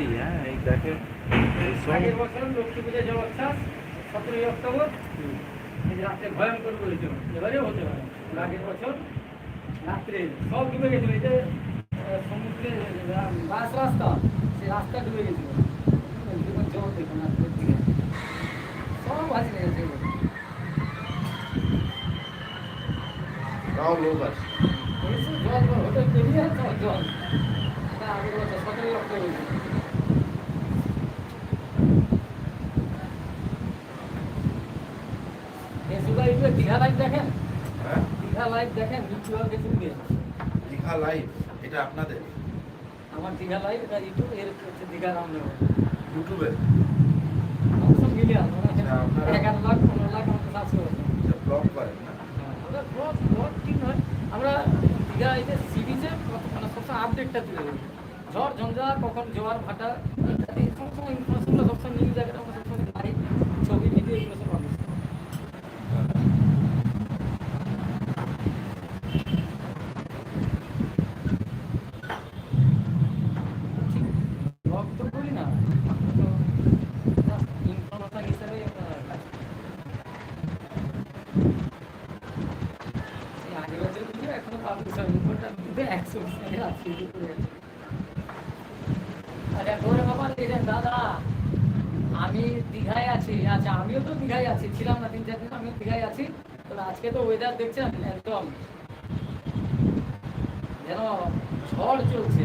সত্যি হ্যাঁ এই দেখেন আগের বছর লক্ষ্মী পূজা জলোচ্ছ্বাস সতেরোই অক্টোবর এই যে রাত্রে ভয়ঙ্কর করেছিল এবারেও হতে পারে। আগের বছর রাত্রে সব ডুবে গেছিল এই যে সমুদ্রে বাস রাস্তা সেই রাস্তা ডুবে গেছিল। দেখুন জল দেখুন সব ভাসি গেছে এগুলো। তাও লোক আছে। জল হোটেল পেরিয়ে জল জল এটা আগের বছর সতেরোই অক্টোবর। দীঘা লাইভ দেখেন? হ্যাঁ? দীঘা লাইভ দেখেন ইউটিউবে ফেসবুকে দীঘা লাইভ এটা আপনাদের? আমার দীঘা লাইভ এটা ইউটিউব এর হচ্ছে দীঘা রামনগর। ইউটিউবে সব আচ্ছা, আপনারা- এগারো লাখ পনেরো লাখ সাবস্ক্রাইব করেছে ব্লগ করেন না? আমরা ব্লগ ব্লগ ঠিক নয়। আমরা দীঘা এই যে সিরিজে মানে সবসময় আপডেটটা তুলে দেবো ঝড় ঝঞ্ঝা কখন জোয়ার ভাটা ইত্যাদি সবসময় নিউজ জায়গাটা আমরা সবসময় লাইভ ছবি ভিডিও এগুলো সব পাবলিশ করি। ঠিক ব্লগ তো করি না ইনফরমেশন হিসেবেই আমরা কাজ করি। এই আগের বছর ভিডিও এখনও পাবলিশ হয়নি ওটা কিন্তু একশো বিশ আছে করে গেছে আরে গৌরে বাবা দিলেন দাদা আমি দীঘায় আছি। আচ্ছা আমিও তো দীঘায় আছি। ছিলাম না তিন চার দিন, আমিও দীঘায় আছি। তবে আজকে তো ওয়েদার দেখছেন একদম। যেন ঝড় চলছে।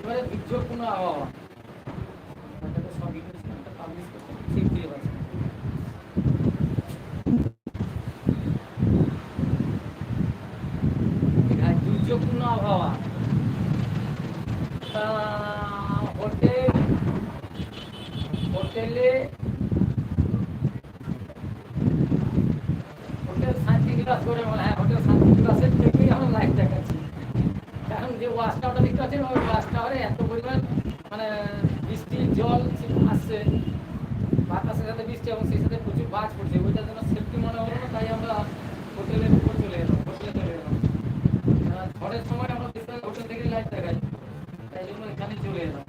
এবারে দুর্যোগপূর্ণ আবহাওয়া এটা তো সব ইংলিশ পাবলিশ করতে ঠিক দিয়ে পাচ্ছে দীঘায় দুর্যোগপূর্ণ আবহাওয়া তা হোটেল হোটেলে হোটেল শান্তি নিবাস করে হ্যাঁ হোটেল শান্তি নিবাসের থেকেই আমরা লাইভ দেখাচ্ছি। কারণ যে ওয়াশ টাওয়ারটা দেখতে পাচ্ছেন, ওই ওয়াশ টাওয়ারে এত পরিমাণ মানে বৃষ্টি জল আসছে, বাতাসের সাথে বৃষ্টি এবং সেই সাথে প্রচুর বাজ পড়ছে, ওইটার জন্য সেফটি মনে হলো না তাই আমরা হোটেলের উপর চলে এলাম হোটেলে চলে এলাম আহ, ঝড়ের সময় আমরা বেশিরভাগ হোটেল থেকে লাইট দেখাই তাই জন্য এখানে চলে এলাম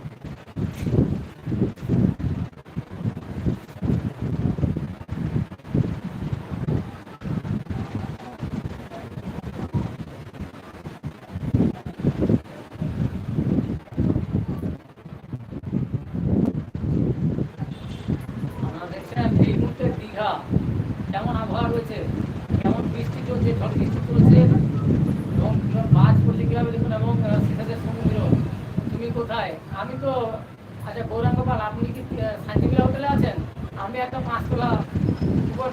আপনারা দেখছেন এই মুহূর্তে দীঘা কেমন আবহাওয়া রয়েছে কেমন বৃষ্টি চলছে ঝড় বৃষ্টি চলছে এবং কীভাবে বাজ পড়ছে কীভাবে দেখুন এবং আহ, সেখানে সমুদ্র তুমি কোথায়? আমি তো আচ্ছা গৌরাঙ্গ আপনি কি আহ, শান্তিবিলা হোটেলে আছেন? আমি একটা পাঁচতলা উপর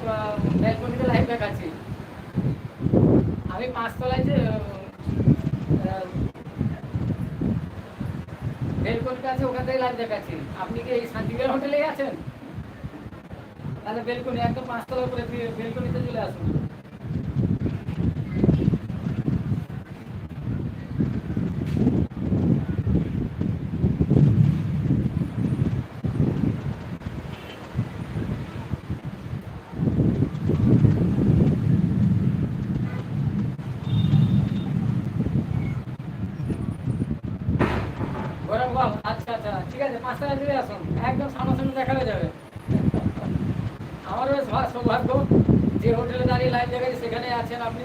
ব্যালকনিতে লাইভ দেখাচ্ছি। আমি পাঁচতলায় যে বেলকনিতে আছে ওখান থেকে লাইভ দেখাচ্ছি। আপনি কি এই শান্তিবিলা হোটেলেই আছেন? তাহলে বেলকনি একদম পাঁচতলা বে- বেলকনিতে চলে আসুন। আচ্ছা আচ্ছা ঠিক আছে, পাঁচ টাকা দিয়ে আসুন। একদম সামনাসামনি দেখা হয়ে যাবে। আমারও সৌভাগ্য যে হোটেলে দাঁড়িয়ে লাইন দেখাচ্ছি সেখানে আছেন আপনি।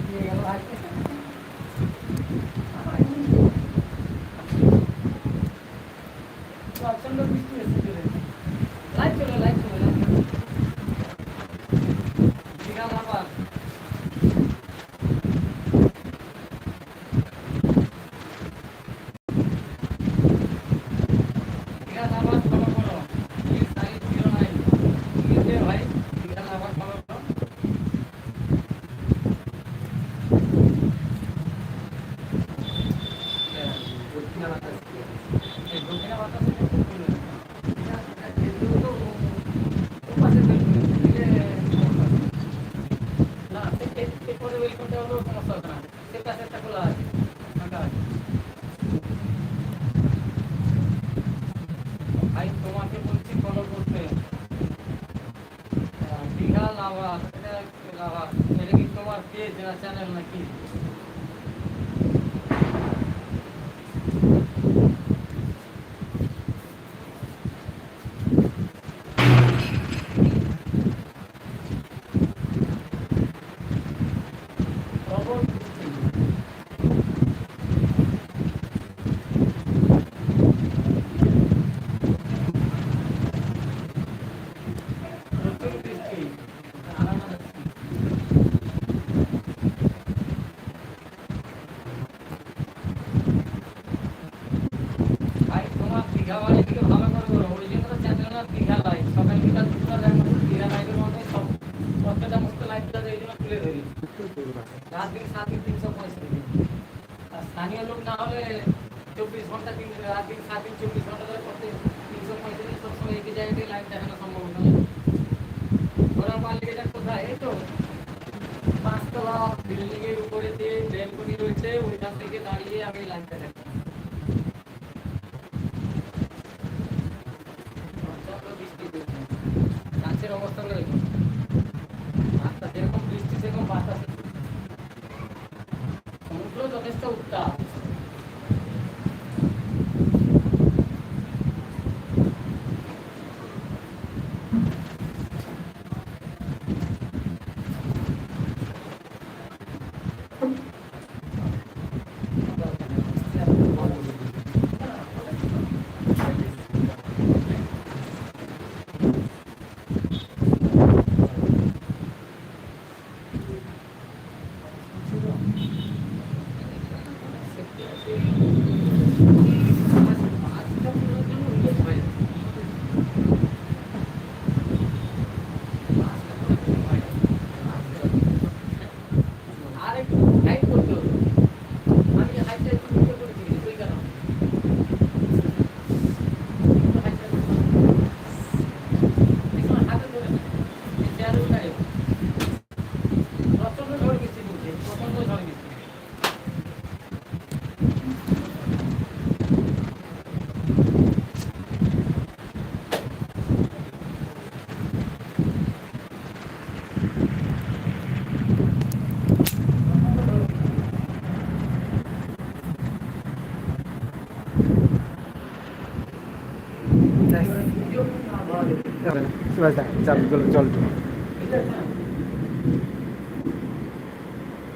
খোলা আছে ফাঁকা আছে ভাই তোমাকে বলছি ফলো করতে দীঘা লাভা এটা লাভা কি তোমার পেজ না চ্যানেল নাকি খবর দিচ্ছি। প্রচুর বৃষ্টি আরাম আছে। ভাই তোমার দীঘা বাড়ি থেকে ভালো করে করো অরিজিনাল চ্যানেল না দীঘা লাইভ সকাল বিকাল দুটো লাইভ দীঘা লাইভের মধ্যে সব প্রত্যেকটা মুক্ত লাইভটা এই জন্য তুলে সাত দিন তিনশো স্থানীয় লোক না হলে চব্বিশ ঘণ্টা রাত দিন সাত দিন চব্বিশ ঘণ্টা তিনশো পঁয়ত্রিশ সবসময় একই লাইন দেখানো সম্ভব এই তো পাঁচতলা বিল্ডিং এর উপরে যে ব্যালকনি রয়েছে ওইখান থেকে দাঁড়িয়ে আমি লাইন দেখতাম প্রচণ্ড বৃষ্টি হচ্ছে। গাছের অবস্থাগুলো দেখুন রাস্তা যেরকম বৃষ্টি সেরকম বাতাস সমুদ্র যথেষ্ট উত্তাপ আর একটু হাইট করতে হবে আমি হাইটটা একটু নিচে করে দিই ওই কারণে একটু হাইটটা করতে হবে। দেখুন, হাতে ধরে না। এই চেয়ারে উঠাই। প্রচণ্ড ঝড় বৃষ্টি পড়ছে প্রচণ্ড ঝড় বৃষ্টি চল চল চল।